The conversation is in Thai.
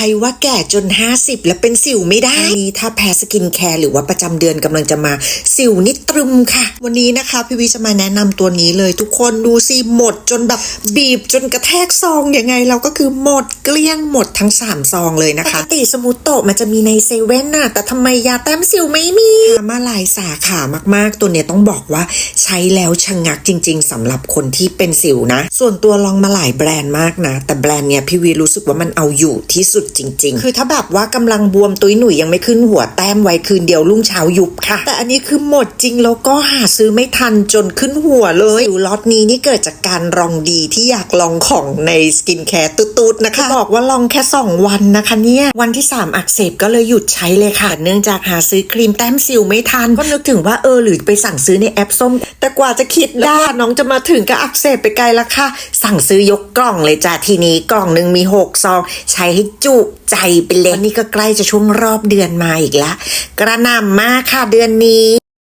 ใครว่าแก่จน 50 แล้วเป็นสิวไม่ได้นี้ถ้าแพ้สกินแคร์หรือว่าประจำเดือนกำลังจะมา สิวนี่ตรึมค่ะ วันนี้นะคะพี่วิจะมาแนะนำตัวนี้เลยทุกคนดูสิหมดจนแบบบีบจนกระแทกซองยังไงเราก็คือหมดเกลี้ยงหมดทั้ง 3 ซองเลยนะคะปกติสมูทโตะมันจะมีในเซเว่นน่ะแต่ทำไมยาแต้มสิวไม่มีมาหลายสาขามากๆ ตัวเนี้ยต้องบอกว่าใช้แล้วชะงักจริง ๆสำหรับคนที่เป็นสิวนะ ส่วนตัวลองมาหลายแบรนด์มากนะ แต่แบรนด์เนี้ยพี่วีรู้สึกว่ามันเอาอยู่ที่สุดจริง ๆ คือถ้าแบบว่ากำลังบวมตุ้ยหนุ่ยยังไม่ขึ้นหัวแต้มไว้คืนเดียวรุ่งเช้ายุบค่ะ แต่อันนี้คือหมดจริงแล้วก็หาซื้อไม่ทันจนขึ้นหัวเลยสิวล็อตนี้นี่เกิดจากการลองดีที่อยากลองของในสกินแคร์ตุ๊ดๆนะคะบอกว่าลองแค่ 2 วันนะคะเนี่ยวันที่ 3 อักเสบก็เลยหยุดใช้เลยค่ะ เนื่องจากหาซื้อครีมแต้มสิวไม่ทันก็นึกถึงว่าเออหรือไปสั่งซื้อในแอปส้ม แต่กว่าจะคิดได้น้องจะมาถึงก็อักเสบไปไกลละค่ะ สั่งซื้อยกกล่องเลยจ้ะทีนี้กล่องหนึ่งมี6ซองใช้ให้จุใจไปเลยน,นี่ก็ใกล้จะช่วงรอบเดือนมาอีกแล้วกระน่ำมากค่ะเดือนนี้